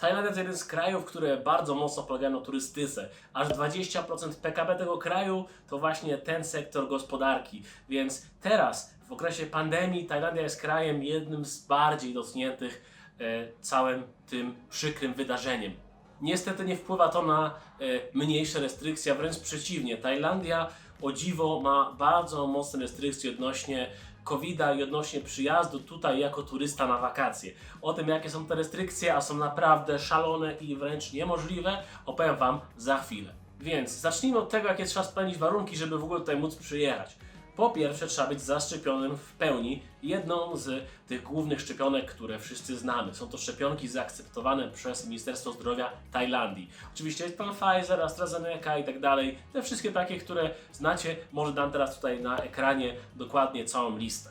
Tajlandia to jeden z krajów, które bardzo mocno polegają na turystyce. Aż 20% PKB tego kraju to właśnie ten sektor gospodarki. Więc teraz, w okresie pandemii, Tajlandia jest krajem jednym z bardziej dotkniętych e, całym tym przykrym wydarzeniem. Niestety nie wpływa to na e, mniejsze restrykcje, wręcz przeciwnie. Tajlandia o dziwo ma bardzo mocne restrykcje odnośnie COVID-a i odnośnie przyjazdu tutaj jako turysta na wakacje. O tym, jakie są te restrykcje, a są naprawdę szalone i wręcz niemożliwe, opowiem Wam za chwilę. Więc zacznijmy od tego, jakie trzeba spełnić warunki, żeby w ogóle tutaj móc przyjechać. Po pierwsze, trzeba być zaszczepionym w pełni jedną z tych głównych szczepionek, które wszyscy znamy. Są to szczepionki zaakceptowane przez Ministerstwo Zdrowia Tajlandii. Oczywiście jest pan Pfizer, AstraZeneca i tak dalej. Te wszystkie takie, które znacie, może dam teraz tutaj na ekranie dokładnie całą listę.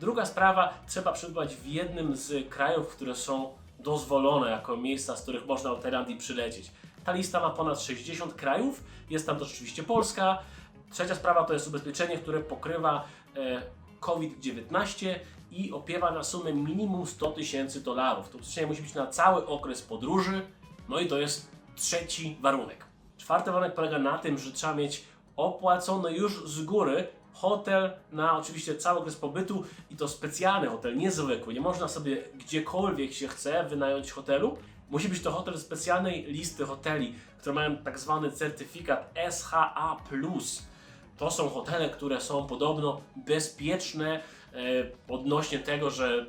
Druga sprawa, trzeba przebywać w jednym z krajów, które są dozwolone jako miejsca, z których można do Tajlandii przylecieć. Ta lista ma ponad 60 krajów, jest tam też oczywiście Polska. Trzecia sprawa to jest ubezpieczenie, które pokrywa e, COVID-19 i opiewa na sumę minimum 100 tysięcy dolarów. To ubezpieczenie musi być na cały okres podróży, no i to jest trzeci warunek. Czwarty warunek polega na tym, że trzeba mieć opłacony już z góry hotel na oczywiście cały okres pobytu i to specjalny hotel, niezwykły. Nie można sobie gdziekolwiek się chce wynająć hotelu. Musi być to hotel specjalnej listy hoteli, które mają tak zwany certyfikat SHA+. To są hotele, które są podobno bezpieczne e, odnośnie tego, że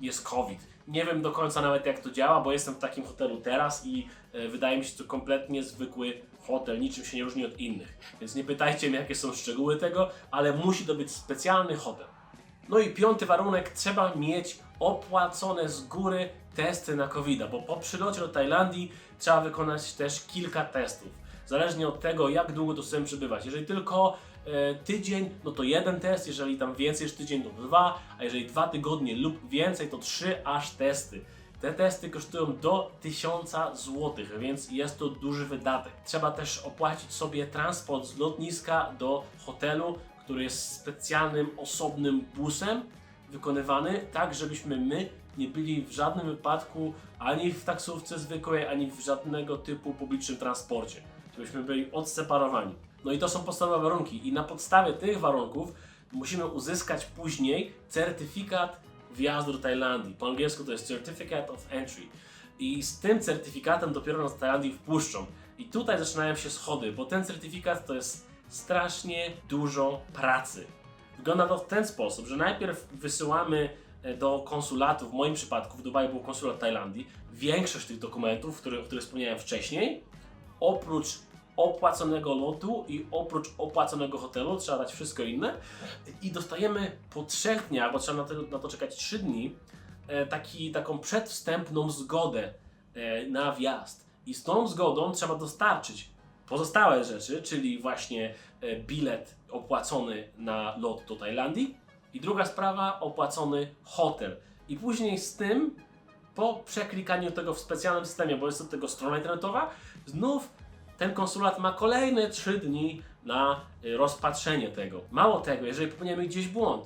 jest COVID. Nie wiem do końca nawet jak to działa, bo jestem w takim hotelu teraz i e, wydaje mi się to kompletnie zwykły hotel, niczym się nie różni od innych. Więc nie pytajcie mnie jakie są szczegóły tego, ale musi to być specjalny hotel. No i piąty warunek, trzeba mieć opłacone z góry testy na covid bo po przylocie do Tajlandii trzeba wykonać też kilka testów. Zależnie od tego, jak długo tu chcemy przebywać. Jeżeli tylko e, tydzień, no to jeden test, jeżeli tam więcej niż tydzień, to dwa, a jeżeli dwa tygodnie lub więcej, to trzy aż testy. Te testy kosztują do 1000 zł, więc jest to duży wydatek. Trzeba też opłacić sobie transport z lotniska do hotelu, który jest specjalnym, osobnym busem wykonywany, tak żebyśmy my nie byli w żadnym wypadku ani w taksówce zwykłej, ani w żadnego typu publicznym transporcie. Żebyśmy byli odseparowani. No i to są podstawowe warunki i na podstawie tych warunków musimy uzyskać później certyfikat wjazdu do Tajlandii. Po angielsku to jest Certificate of Entry. I z tym certyfikatem dopiero nas do Tajlandii wpuszczą. I tutaj zaczynają się schody, bo ten certyfikat to jest strasznie dużo pracy. Wygląda to w ten sposób, że najpierw wysyłamy e, do konsulatu, w moim przypadku w Dubaju był konsulat Tajlandii, większość tych dokumentów, które, o których wspomniałem wcześniej, oprócz opłaconego lotu i oprócz opłaconego hotelu, trzeba dać wszystko inne i dostajemy po trzech dniach, bo trzeba na to, na to czekać trzy dni, e, taki, taką przedwstępną zgodę e, na wjazd. I z tą zgodą trzeba dostarczyć pozostałe rzeczy, czyli właśnie e, bilet opłacony na lot do Tajlandii i druga sprawa, opłacony hotel. I później z tym, po przeklikaniu tego w specjalnym systemie, bo jest to tego strona internetowa, znów ten konsulat ma kolejne 3 dni na y, rozpatrzenie tego. Mało tego, jeżeli popełnimy gdzieś błąd,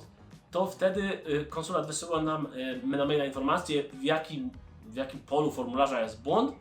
to wtedy y, konsulat wysyła nam y, na maila informację, w jakim, w jakim polu formularza jest błąd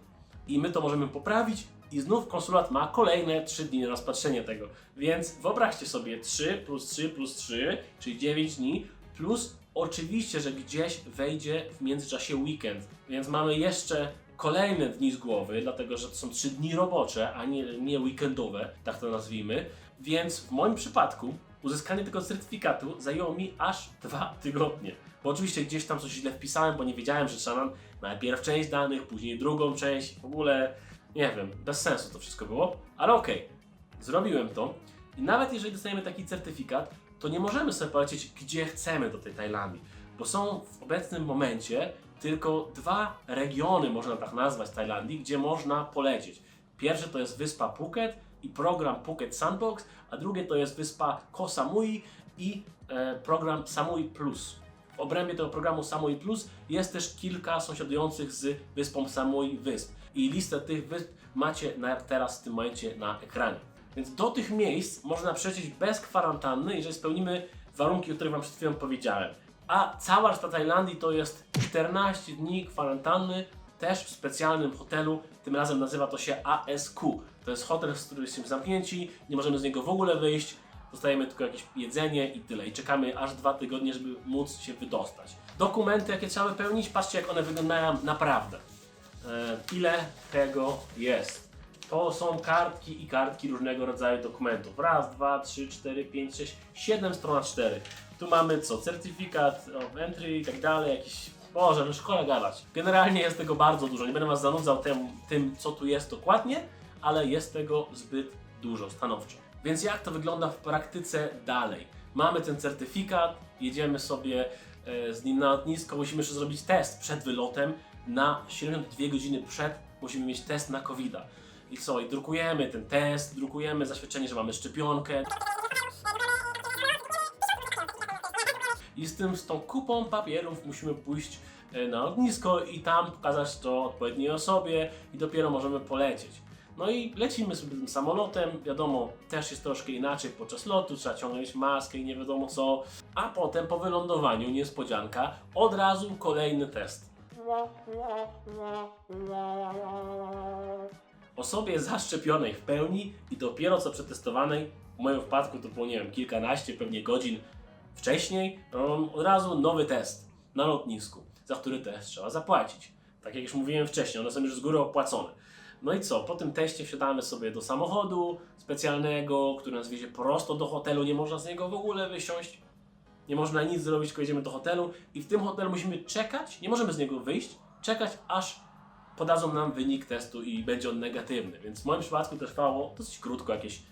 i my to możemy poprawić i znów konsulat ma kolejne 3 dni na rozpatrzenie tego. Więc wyobraźcie sobie 3 plus 3 plus 3, czyli 9 dni, plus oczywiście, że gdzieś wejdzie w międzyczasie weekend. Więc mamy jeszcze kolejne dni z głowy, dlatego że to są 3 dni robocze, a nie, nie weekendowe, tak to nazwijmy. Więc w moim przypadku uzyskanie tego certyfikatu zajęło mi aż 2 tygodnie. Bo oczywiście gdzieś tam coś źle wpisałem, bo nie wiedziałem, że trzeba najpierw część danych, później drugą część. W ogóle nie wiem, bez sensu to wszystko było, ale okej, zrobiłem to. I nawet jeżeli dostajemy taki certyfikat, to nie możemy sobie polecieć, gdzie chcemy do tej Tajlandii, bo są w obecnym momencie tylko dwa regiony, można tak nazwać, Tajlandii, gdzie można polecieć. Pierwsze to jest wyspa Phuket i program Phuket Sandbox, a drugie to jest wyspa Koh Samui i e, program Samui Plus. W obrębie tego programu Samui Plus jest też kilka sąsiadujących z wyspą Samui wysp. I listę tych wysp macie na, teraz w tym momencie na ekranie. Więc do tych miejsc można przejść bez kwarantanny, jeżeli spełnimy warunki, o których Wam przed chwilą powiedziałem. A cała reszta Tajlandii to jest 14 dni kwarantanny też w specjalnym hotelu, tym razem nazywa to się ASQ. To jest hotel, z którym jesteśmy zamknięci, nie możemy z niego w ogóle wyjść, dostajemy tylko jakieś jedzenie i tyle. I czekamy aż dwa tygodnie, żeby móc się wydostać. Dokumenty, jakie trzeba wypełnić, patrzcie jak one wyglądają naprawdę. E, ile tego jest? To są kartki i kartki różnego rodzaju dokumentów. Raz, dwa, trzy, cztery, pięć, sześć, siedem stron cztery. Tu mamy co? Certyfikat of entry i tak dalej, jakiś... Boże, no szkoda gadać. Generalnie jest tego bardzo dużo. Nie będę Was zanudzał tym, tym, co tu jest dokładnie, ale jest tego zbyt dużo, stanowczo. Więc jak to wygląda w praktyce dalej? Mamy ten certyfikat, jedziemy sobie e, z nim na lotnisko, musimy jeszcze zrobić test przed wylotem. Na 72 godziny przed musimy mieć test na covid -a. I co? I drukujemy ten test, drukujemy zaświadczenie, że mamy szczepionkę. I z tym, z tą kupą papierów musimy pójść e, na lotnisko i tam pokazać to odpowiedniej osobie i dopiero możemy polecieć. No i lecimy sobie tym samolotem, wiadomo, też jest troszkę inaczej podczas lotu, trzeba ciągnąć maskę i nie wiadomo co. A potem po wylądowaniu, niespodzianka, od razu kolejny test. Osobie zaszczepionej w pełni i dopiero co przetestowanej, w moim wypadku to było, nie wiem, kilkanaście pewnie godzin wcześniej, um, od razu nowy test na lotnisku, za który też trzeba zapłacić. Tak jak już mówiłem wcześniej, one są już z góry opłacone. No i co? Po tym teście wsiadamy sobie do samochodu specjalnego, który nas wiezie prosto do hotelu, nie można z niego w ogóle wysiąść. Nie można nic zrobić, tylko jedziemy do hotelu i w tym hotelu musimy czekać, nie możemy z niego wyjść, czekać aż podadzą nam wynik testu i będzie on negatywny. Więc w moim przypadku to trwało dosyć krótko, jakieś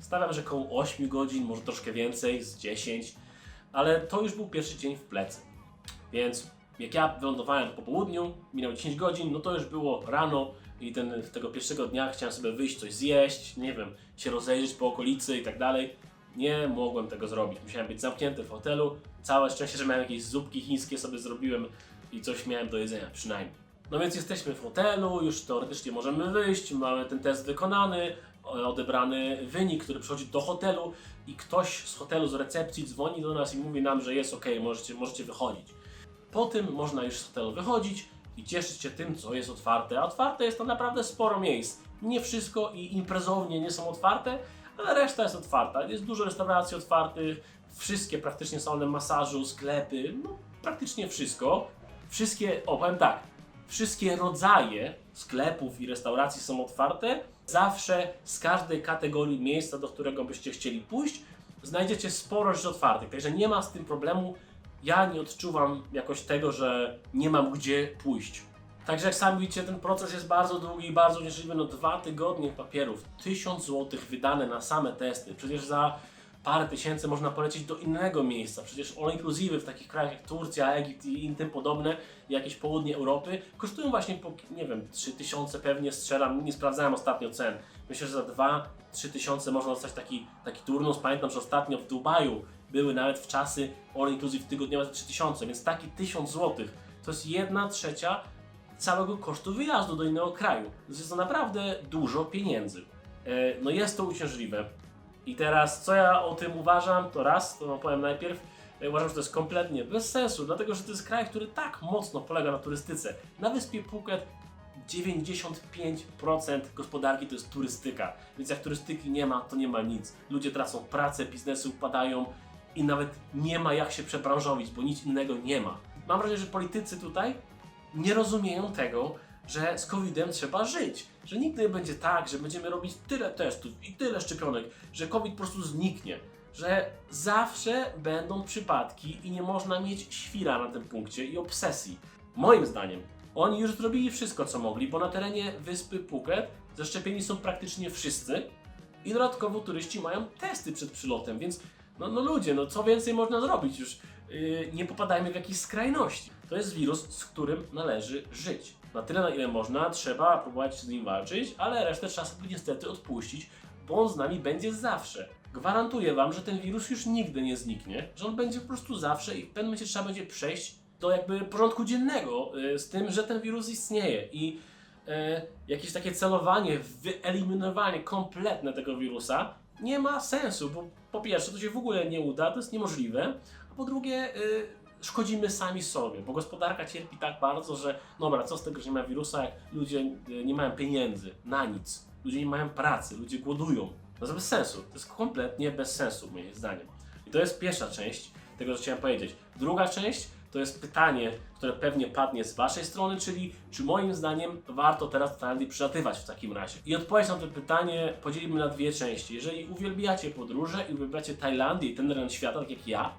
stawiam, że około 8 godzin, może troszkę więcej, z 10, ale to już był pierwszy dzień w plecy. Więc jak ja wylądowałem po południu, minęło 10 godzin, no to już było rano i ten, tego pierwszego dnia chciałem sobie wyjść, coś zjeść, nie wiem, się rozejrzeć po okolicy i tak dalej. Nie mogłem tego zrobić. Musiałem być zamknięty w hotelu. Całe szczęście, że miałem jakieś zupki chińskie sobie zrobiłem i coś miałem do jedzenia przynajmniej. No więc jesteśmy w hotelu, już teoretycznie możemy wyjść, mamy ten test wykonany, odebrany wynik, który przychodzi do hotelu i ktoś z hotelu, z recepcji dzwoni do nas i mówi nam, że jest ok, możecie, możecie wychodzić. Po tym można już z hotelu wychodzić i cieszyć się tym, co jest otwarte. A otwarte jest tam naprawdę sporo miejsc. Nie wszystko i imprezownie nie są otwarte, ale reszta jest otwarta. Jest dużo restauracji otwartych, wszystkie praktycznie salony masażu, sklepy, no praktycznie wszystko. Wszystkie, o powiem tak, wszystkie rodzaje sklepów i restauracji są otwarte. Zawsze z każdej kategorii miejsca, do którego byście chcieli pójść, znajdziecie sporo rzeczy otwartych. Także nie ma z tym problemu. Ja nie odczuwam jakoś tego, że nie mam gdzie pójść. Także jak sami widzicie, ten proces jest bardzo długi i bardzo uciążliwy. No dwa tygodnie papierów, tysiąc złotych wydane na same testy. Przecież za parę tysięcy można polecieć do innego miejsca. Przecież all inclusive w takich krajach jak Turcja, Egipt i tym podobne, jakieś południe Europy, kosztują właśnie po, nie wiem, 3000 pewnie strzelam, nie sprawdzałem ostatnio cen. Myślę, że za 2-3 tysiące można dostać taki, taki turnus. Pamiętam, że ostatnio w Dubaju były nawet w czasy all inclusive tygodniowe za 3000, więc taki 1000 złotych to jest 1 trzecia całego kosztu wyjazdu do innego kraju. Więc jest to naprawdę dużo pieniędzy. E, No jest to uciążliwe. I teraz, co ja o tym uważam, to raz, to powiem najpierw, uważam, że to jest kompletnie bez sensu, dlatego że to jest kraj, który tak mocno polega na turystyce. Na wyspie Phuket 95% gospodarki to jest turystyka, więc jak turystyki nie ma, to nie ma nic. Ludzie tracą pracę, biznesy upadają i nawet nie ma jak się przebranżowić, bo nic innego nie ma. Mam wrażenie, że politycy tutaj nie rozumieją tego, że z COVID-em trzeba żyć. Że nigdy nie będzie tak, że będziemy robić tyle testów i tyle szczepionek, że COVID po prostu zniknie. Że zawsze będą przypadki i nie można mieć świra na tym punkcie i obsesji. Moim zdaniem, oni już zrobili wszystko, co mogli, bo na terenie wyspy Phuket zaszczepieni są praktycznie wszyscy i dodatkowo turyści mają testy przed przylotem, więc no, no ludzie, no co więcej można zrobić już? Yy, nie popadajmy w jakieś skrajności. To jest wirus, z którym należy żyć. Na tyle, na ile można, trzeba próbować z nim walczyć, ale resztę trzeba sobie niestety odpuścić, bo on z nami będzie zawsze. Gwarantuję Wam, że ten wirus już nigdy nie zniknie, że on będzie po prostu zawsze i w pewnym momencie trzeba będzie przejść do jakby porządku dziennego yy, z tym, że ten wirus istnieje i e, jakieś takie celowanie, wyeliminowanie kompletne tego wirusa nie ma sensu, bo po pierwsze to się w ogóle nie uda, to jest niemożliwe, a po drugie e, szkodzimy sami sobie, bo gospodarka cierpi tak bardzo, że dobra, co z tego, że nie ma wirusa, jak ludzie e, nie mają pieniędzy na nic, ludzie nie mają pracy, ludzie głodują. No to bez sensu, to jest kompletnie bez sensu moim zdaniem. I to jest pierwsza część tego, co chciałem powiedzieć. Druga część to jest pytanie, które pewnie padnie z Waszej strony, czyli czy moim zdaniem warto teraz do Tajlandii przylatywać w takim razie? I odpowiedź na to pytanie podzielimy na dwie części. Jeżeli uwielbiacie podróże i uwielbiacie Tajlandię i ten rejon świata, tak jak ja,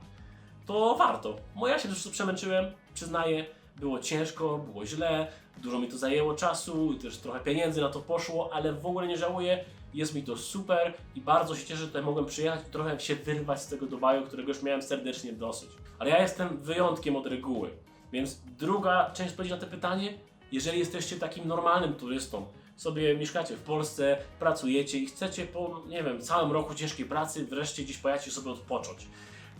to warto. Bo ja się też przemęczyłem, przyznaję, było ciężko, było źle, dużo mi to zajęło czasu i też trochę pieniędzy na to poszło, ale w ogóle nie żałuję. Jest mi to super i bardzo się cieszę, że tutaj mogłem przyjechać i trochę się wyrwać z tego Dubaju, którego już miałem serdecznie dosyć. Ale ja jestem wyjątkiem od reguły. Więc druga część odpowiedzi na to pytanie, jeżeli jesteście takim normalnym turystą, sobie mieszkacie w Polsce, pracujecie i chcecie po, nie wiem, całym roku ciężkiej pracy wreszcie gdzieś i sobie odpocząć,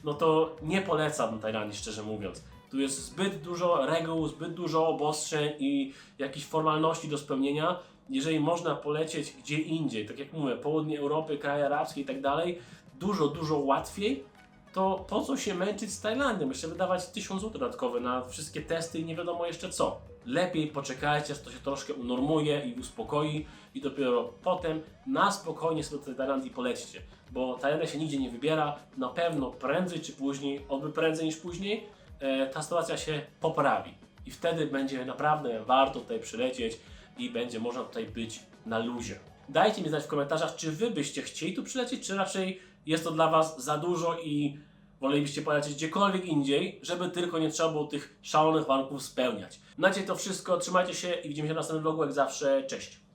no to nie polecam Tajlandii, szczerze mówiąc. Tu jest zbyt dużo reguł, zbyt dużo obostrzeń i jakichś formalności do spełnienia. Jeżeli można polecieć gdzie indziej, tak jak mówię, południe Europy, kraje arabskie i tak dalej, dużo, dużo łatwiej, to po co się męczyć z Tajlandią? Jeszcze wydawać 1000 zł dodatkowe na wszystkie testy i nie wiadomo jeszcze co. Lepiej poczekajcie, aż to się troszkę unormuje i uspokoi i dopiero potem na spokojnie sobie do tej Tajlandii polecicie. Bo Tajlandia się nigdzie nie wybiera, na pewno prędzej czy później, oby prędzej niż później, e, ta sytuacja się poprawi. I wtedy będzie naprawdę warto tutaj przylecieć i będzie można tutaj być na luzie. Dajcie mi znać w komentarzach, czy wy byście chcieli tu przylecieć, czy raczej jest to dla was za dużo i wolelibyście polecieć gdziekolwiek indziej, żeby tylko nie trzeba było tych szalonych warunków spełniać. Na dzisiaj to wszystko, trzymajcie się i widzimy się w następnym vlogu jak zawsze, cześć!